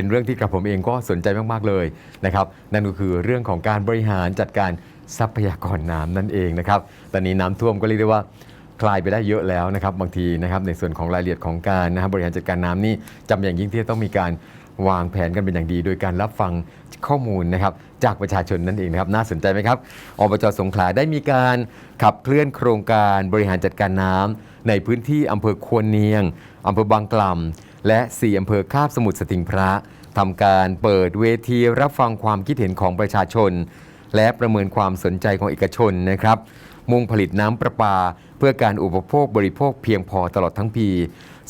เป็นเรื่องที่กระผมเองก็สนใจมากๆเลยนะครับ นั่นก็คือเรื่องของการบริหารจัดการทรัพยากรน้ำนั่นเองนะครับ ตอนนี้น้ำท่วมก็เรียกได้ว่าคลายไปได้เยอะแล้วนะครับ บางทีนะครับในส่วนของรายละเอียดของการนะครับบริหารจัดการน้ำนี่จำอย่างยิ่งที่จะต้องมีการวางแผนกันเป็นอย่างดี โดยการรับฟังข้อมูลนะครับจากประชาชนนั่นเองนะครับ น่าสนใจไหมครับอบจสงขลาได้มีการขับเคลื่อนโครงการบริหารจัดการน้ำในพื้นที่อำเภอควรเนียงอำเภอบางกล่ำ และ 4 อำเภอคาบสมุทรสติงพระทำการเปิดเวทีรับฟังความคิดเห็นของประชาชน และประเมินความสนใจของเอกชนนะครับ มุ่งผลิตน้ำประปา เพื่อการอุปโภคบริโภคเพียงพอตลอดทั้งปี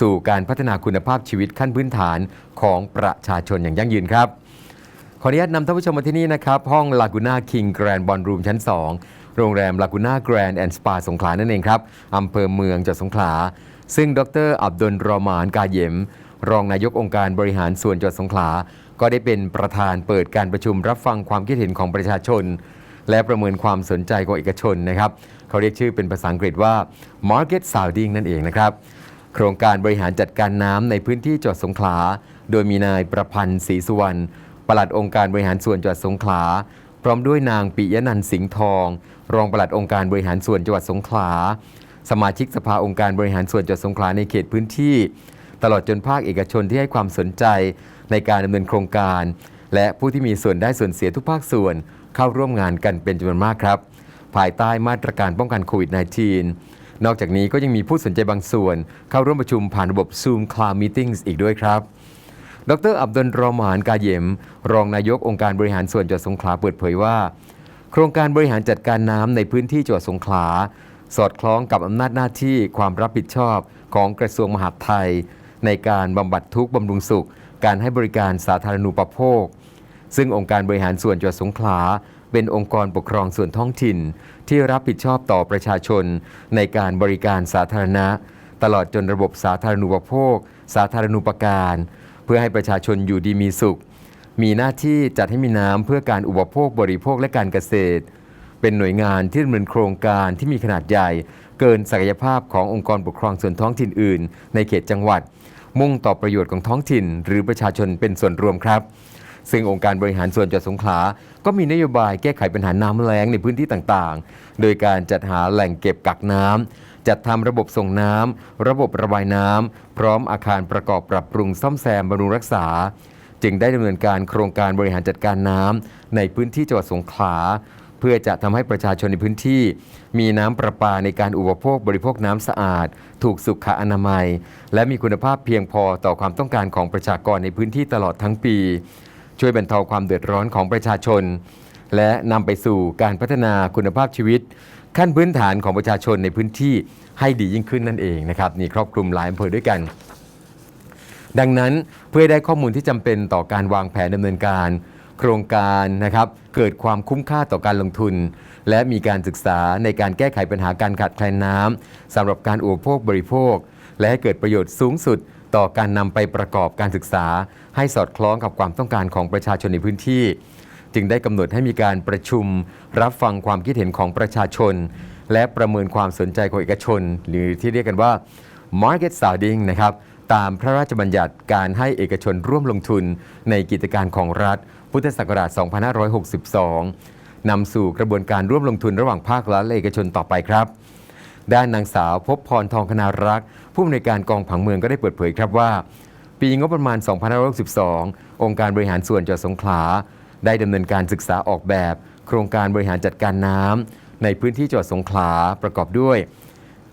สู่การพัฒนาคุณภาพชีวิตขั้นพื้นฐานของประชาชนอย่างยั่งยืนครับ ขออนุญาตนำท่านผู้ชมมาที่นี่นะครับ ห้องลากูน่าคิงแกรนด์บอลรูมชั้น 2 โรงแรมลากูน่าแกรนด์แอนด์สปาสงขลานั่นเองครับอำเภอเมืองจังหวัดสงขลา ซึ่งดรอับดุลรอมานกาเยม รองนายกองค์การบริหารส่วนจังหวัดสงขลา ก็ได้เป็นประธานเปิดการประชุมรับฟังความคิดเห็นของประชาชน และประเมินความสนใจของเอกชนนะครับ เขาเรียกชื่อเป็นภาษาอังกฤษว่า Market Sounding นั่นเองนะครับ โครงการบริหารจัดการน้ำในพื้นที่จังหวัดสงขลา โดยมีนายประพันธ์ศรีสุวรรณปลัดองค์การบริหารส่วนจังหวัดสงขลา พร้อมด้วยนางปิยนันท์สิงห์ทอง รองปลัดองค์การบริหารส่วนจังหวัดสงขลา สมาชิกสภาองค์การบริหารส่วนจังหวัดสงขลาในเขตพื้นที่ ตลอดจนภาคเอกชนที่ให้ความสนใจในการดำเนินโครงการ และผู้ที่มีส่วนได้ส่วนเสียทุกภาคส่วนเข้าร่วมงานกันเป็นจำนวนมากครับ ภายใต้มาตรการป้องกันโควิด -19 นอกจากนี้ก็ยังมีผู้สนใจบางส่วน เข้าร่วมประชุมผ่านระบบ Zoom Cloud Meetings อีกด้วยครับดรอับดุลรอมานกาเยม รองนายกองค์การบริหารส่วนจังหวัดสงขลาเปิดเผยว่า โครงการบริหารจัดการน้ำในพื้นที่จังหวัดสงขลา สอดคล้องกับอำนาจหน้าที่ความรับผิดชอบของกระทรวงมหาดไทย ในการบำบัดทุกข์บำรุงสุข การให้บริการสาธารณูปโภค ซึ่งองค์การบริหารส่วนจังหวัดสงขลา เป็นองค์กรปกครองส่วนท้องถิ่น ที่รับผิดชอบต่อประชาชน ในการบริการสาธารณะ ตลอดจนระบบสาธารณูปโภค สาธารณูปการ เพื่อให้ประชาชนอยู่ดีมีสุข มีหน้าที่จัดให้มีน้ำเพื่อการอุปโภคบริโภคและการเกษตร เป็นหน่วยงานที่ดำเนินโครงการที่มีขนาดใหญ่ เกินศักยภาพขององค์กรปกครองส่วนท้องถิ่นอื่น ในเขตจังหวัด มุ่งต่อประโยชน์ของท้องถิ่น หรือประชาชนเป็นส่วนรวมครับ ซึ่งองค์การบริหารส่วนจังหวัดสงขลา ก็มีนโยบายแก้ไขปัญหาน้ำแล้งในพื้นที่ต่างๆ โดยการจัดหาแหล่งเก็บกักน้ำจัดทำระบบส่งน้ำ ระบบระบายน้ำ พร้อมอาคารประกอบปรับปรุงซ่อมแซมบำรุงรักษา จึงได้ดำเนินการโครงการบริหารจัดการน้ำในพื้นที่จังหวัดสงขลา เพื่อจะทำให้ประชาชนในพื้นที่ มีน้ำประปาในการอุปโภคบริโภคน้ำสะอาด ถูกสุขอนามัย และมีคุณภาพเพียงพอต่อความต้องการของประชากรในพื้นที่ตลอดทั้งปี ช่วยบรรเทาความเดือดร้อนของประชาชน และนำไปสู่การพัฒนาคุณภาพชีวิต ขั้นพื้นฐานของประชาชนในพื้นที่ให้ดียิ่งขึ้นนั่นเองนะครับนี่ครอบคลุมหลายอำเภอด้วยกันดังนั้นเพื่อได้ข้อมูลที่จำเป็นต่อการวางแผนดำเนินการ โครงการนะครับเกิดความคุ้มค่าต่อการลงทุน และมีการศึกษาในการแก้ไขปัญหาการขาดแคลนน้ำสำหรับการอุปโภคบริโภค และให้เกิดประโยชน์สูงสุดต่อการนำไปประกอบการศึกษา ให้สอดคล้องกับความต้องการของประชาชนในพื้นที่ จึงได้กำหนดให้มีการประชุม รับฟังความคิดเห็นของประชาชน และประเมินความสนใจของเอกชน หรือที่เรียกกันว่า market sounding นะครับตามพระราชบัญญัติการให้เอกชนร่วมลงทุนในกิจการของรัฐ พุทธศักราช 2562 นำสู่กระบวนการร่วมลงทุนระหว่างภาครัฐและเอกชนต่อไปครับ ด้านนางสาวพบพรทองคณารักษ์ผู้อำนวยการกองผังเมืองก็ได้เปิดเผยครับว่า ปีงบประมาณ 2562 องค์การบริหารส่วนจังหวัดสงขลา ได้ดำเนินการศึกษาออกแบบ โครงการบริหารจัดการน้ำในพื้นที่จังหวัดสงขลาประกอบด้วย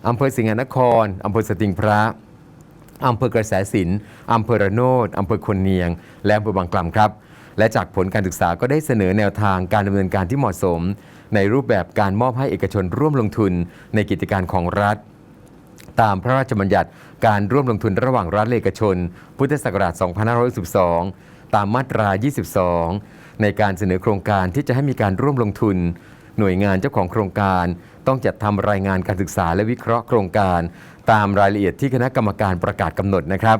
อำเภอสิงห์นครอำเภอสติงพระอำเภอกระแสสินอำเภอระโนดอำเภอคนเนียง และอำเภอบางกล่ำครับ และจากผลการศึกษาก็ได้เสนอแนวทางการดำเนินการที่เหมาะสม ในรูปแบบการมอบให้เอกชนร่วมลงทุนในกิจการของรัฐ ตามพระราชบัญญัติการร่วมลงทุนระหว่างรัฐและเอกชน พุทธศักราช 2512 ตามมาตรา 22 ในการเสนอโครงการที่จะให้มีการร่วมลงทุน หน่วยงานเจ้าของโครงการต้องจัดทำรายงานการศึกษาและวิเคราะห์โครงการ ตามรายละเอียดที่คณะกรรมการประกาศกำหนดนะครับ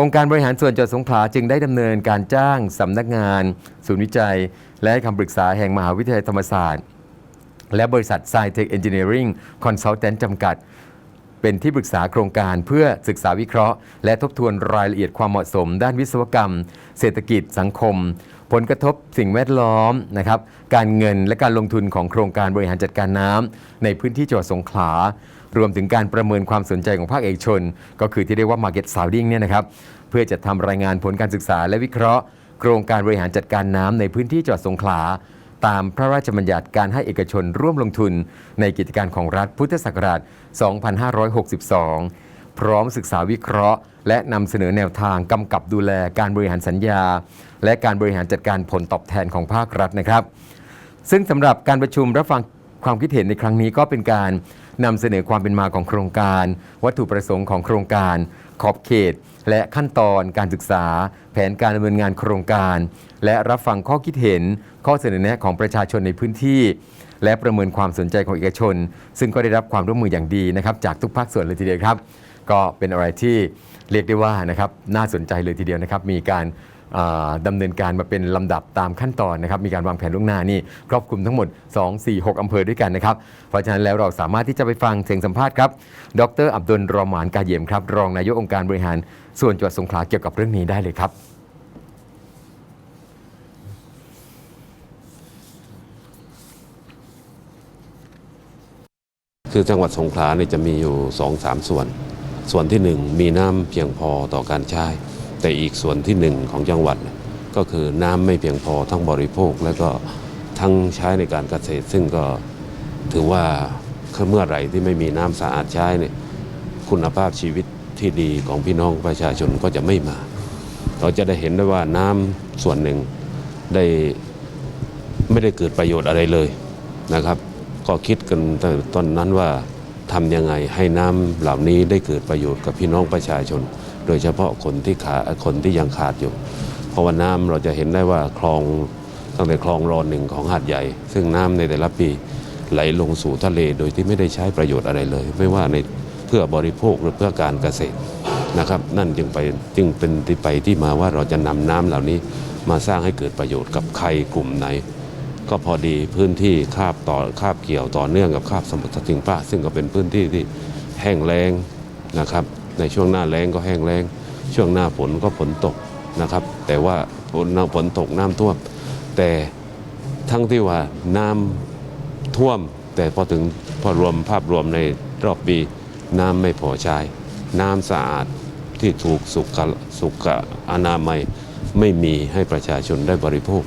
องค์การบริหารส่วนจังหวัดสงขลาจึงได้ดำเนินการจ้างสำนักงาน ศูนย์วิจัย และให้คำปรึกษาแห่งมหาวิทยาลัยธรรมศาสตร์ และบริษัท s c i t e c h Engineering Consultant จำกัด เป็นที่ปรึกษาโครงการเพื่อศึกษาวิเคราะห์ และทบทวนรายละเอียดความเหมาะสม ด้านวิศวกรรม เศรษฐกิจสังคม ผลกระทบสิ่งแวดล้อมนะครับการเงินและการลงทุนของโครงการบริหารจัดการน้ำในพื้นที่จังหวัดสงขลา รวมถึงการประเมินความสนใจของภาคเอกชน ก็คือที่เรียกว่า Market Sounding เนี่ยนะครับเพื่อจะทำรายงานผลการศึกษาและวิเคราะห์ โครงการบริหารจัดการน้ำในพื้นที่จังหวัดสงขลาตามพระราชบัญญัติการให้เอกชนร่วมลงทุน ในกิจการของรัฐพุทธศักราช 2562 พร้อมศึกษาวิเคราะห์ และนำเสนอแนวทางกำกับดูแลการบริหารสัญญา และการบริหารจัดการผลตอบแทนของภาครัฐนะครับ ซึ่งสำหรับการประชุมรับฟังความคิดเห็นในครั้งนี้ก็เป็นการ นำเสนอความเป็นมาของโครงการ วัตถุประสงค์ของโครงการ ขอบเขต และขั้นตอนการศึกษา แผนการดำเนินงานโครงการ และรับฟังข้อคิดเห็น ข้อเสนอแนะของประชาชนในพื้นที่ และประเมินความสนใจของเอกชน ซึ่งก็ได้รับความร่วมมืออย่างดีนะครับจากทุกภาคส่วนเลยทีเดียวครับ ก็เป็นอะไรที่เรียกได้ว่านะครับน่าสนใจเลยทีเดียวนะครับมีการ ดำาเนินการมาเป็นลำดับตามขั้นตอนนะครับมีการวางแผนล่วงหน้านี่ครอบคลุมทั้งหมด 2 4 6อำเภอด้วยกันนะครับ เพราะฉะนั้นแล้วเราสามารถที่จะไปฟังเสียงสัมภาษณ์ครับ ดรอับดุลรอมานกาเยี่ยมครับ รองนายกองค์การบริหารส่วนจังหวัดสงขลาเกี่ยวกับเรื่องนี้ได้เลยครับ คือจังหวัดสงขลาเนี่ยจะมีอยู่สองสามส่วน ส่วนที่หนึ่งมีน้ำเพียงพอต่อการใช้ แต่อีกส่วนที่หนึ่งของจังหวัด ก็คือน้ำไม่เพียงพอทั้งบริโภค และก็ทั้งใช้ในการเกษตร ซึ่งก็ถือว่าเมื่อไหร่ที่ไม่มีน้ำสะอาดใช้เนี่ยคุณภาพชีวิตที่ดีของพี่น้องประชาชนก็จะไม่มา เราจะได้เห็นได้ว่าน้ำส่วนหนึ่งได้ไม่ได้เกิดประโยชน์อะไรเลยนะครับ ก็คิดกันแต่ตอนนั้นว่าทำยังไงให้น้ำเหล่านี้ได้เกิดประโยชน์กับพี่น้องประชาชน โดยเฉพาะคนที่ขาคนที่ยังขาดอยู่ เพราะว่าน้ำเราจะเห็นได้ว่าคลองตั้งแต่คลองรอนหนึ่งของหาดใหญ่ ซึ่งน้ำในแต่ละปีไหลลงสู่ทะเลโดยที่ไม่ได้ใช้ประโยชน์อะไรเลย ไม่ว่าในเพื่อบริโภคหรือเพื่อการเกษตรนะครับ นั่นจึงไปจึงเป็นที่ไปที่มาว่าเราจะนำน้ำเหล่านี้มาสร้างให้เกิดประโยชน์กับใครกลุ่มไหน ก็พอดีพื้นที่คาบต่อคาบเกี่ยวต่อเนื่องกับคาบสมุทรสิงป้าซึ่งก็เป็นพื้นที่ที่แห้งแล้งนะครับ ในช่วงหน้าแล้งก็แห้งแล้ง ช่วงหน้าฝนก็ฝนตกนะครับ แต่ว่าฝนฝนตกน้ำท่วม แต่ทั้งที่ว่าน้ำท่วม แต่พอถึงพอรวมภาพรวมในรอบปีน้ำไม่พอใช้ น้ำสะอาดที่ถูกสุขสุขอนามัยไม่มีให้ประชาชนได้บริโภค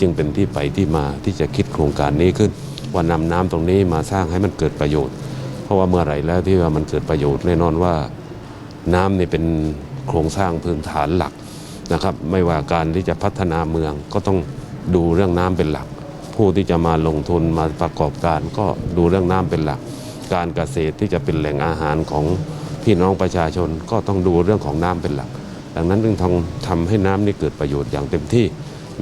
จึงเป็นที่ไปที่มาที่จะคิดโครงการนี้ขึ้น ว่านำน้ำตรงนี้มาสร้างให้มันเกิดประโยชน์ เพราะว่าเมื่อไหร่แล้วที่ว่ามันเกิดประโยชน์แน่นอนว่า น้ำนี่เป็นโครงสร้างพื้นฐานหลักนะครับ ไม่ว่าการที่จะพัฒนาเมืองก็ต้องดูเรื่องน้ำเป็นหลัก ผู้ที่จะมาลงทุนมาประกอบการก็ดูเรื่องน้ำเป็นหลัก การเกษตรที่จะเป็นแหล่งอาหารของพี่น้องประชาชนก็ต้องดูเรื่องของน้ำเป็นหลัก ดังนั้นจึงทำทำให้น้ำนี่เกิดประโยชน์อย่างเต็มที่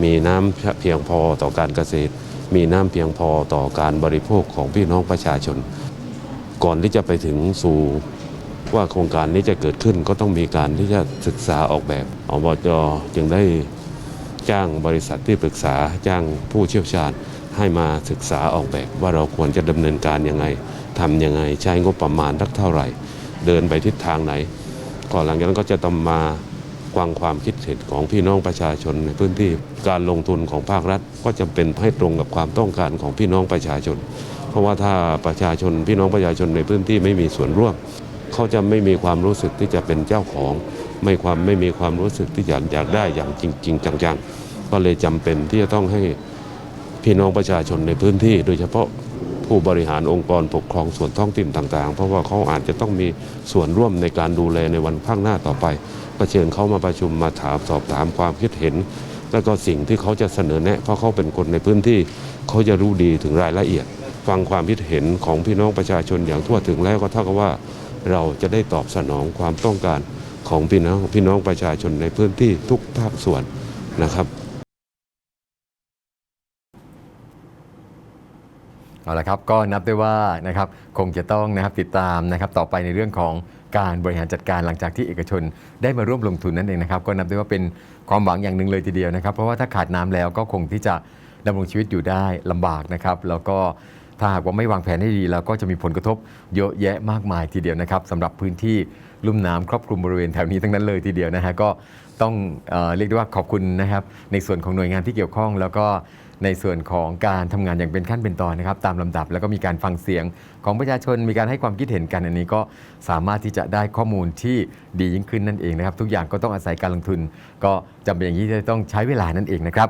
มีน้ำเพียงพอต่อการเกษตร มีน้ำเพียงพอต่อการบริโภคของพี่น้องประชาชน ก่อนที่จะไปถึงสู่ ว่าโครงการนี้จะเกิดขึ้นก็ต้องมีการที่จะศึกษาออกแบบอบจจึงได้จ้างบริษัทที่ปรึกษาจ้างผู้เชี่ยวชาญให้มาศึกษาออกแบบ ว่าเราควรจะดำเนินการยังไงทำยังไง ใช้งบประมาณสักเท่าไหร่ เดินไปทิศทางไหน ก่อนหลังจากนั้นก็จะต้องมาฟังความคิดเห็นของพี่น้องประชาชนในพื้นที่การลงทุนของภาครัฐ ก็จำเป็นให้ตรงกับความต้องการของพี่น้องประชาชน เพราะว่าถ้าประชาชนพี่น้องประชาชนในพื้นที่ไม่มีส่วนร่วม เขาจะไม่มีความรู้สึกที่จะเป็นเจ้าของ ไม่ความไม่มีความรู้สึกที่อยากอยากได้อย่างจริง ๆ จังๆ ก็เลยจำเป็นที่จะต้องให้พี่น้องประชาชนในพื้นที่ โดยเฉพาะผู้บริหารองค์กรปกครองส่วนท้องถิ่นต่าง ๆ เพราะว่าเขาอาจจะต้องมีส่วนร่วมในการดูแลในวันข้างหน้าต่อไปก็เชิญเขามาประชุมมาถามสอบถามความคิดเห็น แล้วก็สิ่งที่เขาจะเสนอแนะ เพราะเขาเป็นคนในพื้นที่เขาจะรู้ดีถึงรายละเอียด ฟังความคิดเห็นของพี่น้องประชาชนอย่างทั่วถึงแล้วก็เท่ากับว่า เราจะได้ตอบสนองความต้องการของพี่น้องพี่น้องประชาชนในพื้นที่ทุกภาคส่วนนะครับเอาละครับก็นับได้ว่านะครับคงจะต้องนะครับติดตามนะครับต่อไปในเรื่องของการบริหารจัดการหลังจากที่เอกชนได้มาร่วมลงทุนนั่นเองนะครับก็นับได้ว่าเป็นความหวังอย่างหนึ่งเลยทีเดียวนะครับ เพราะว่าถ้าขาดน้ำแล้วก็คงที่จะดำรงชีวิตอยู่ได้ลำบากนะครับ แล้วก็ ถ้าหากว่าไม่วางแผนให้ดีแล้วก็จะมีผลกระทบเยอะแยะมากมายทีเดียวนะครับสำหรับพื้นที่ลุ่มน้ำครอบคลุมบริเวณแถวนี้ทั้งนั้นเลยทีเดียวนะฮะก็ต้องเออเรียกได้ว่าขอบคุณนะครับ ในส่วนของหน่วยงานที่เกี่ยวข้อง แล้วก็ในส่วนของการทำงานอย่างเป็นขั้นเป็นตอนนะครับ ตามลำดับแล้วก็มีการฟังเสียงของประชาชนมีการให้ความคิดเห็นกันอันนี้ก็สามารถที่จะได้ข้อมูลที่ดียิ่งขึ้นนั่นเองนะครับ ทุกอย่างก็ต้องอาศัยการลงทุน ก็จำเป็นอย่างนี้ที่จะต้องใช้เวลานั่นเองนะครับ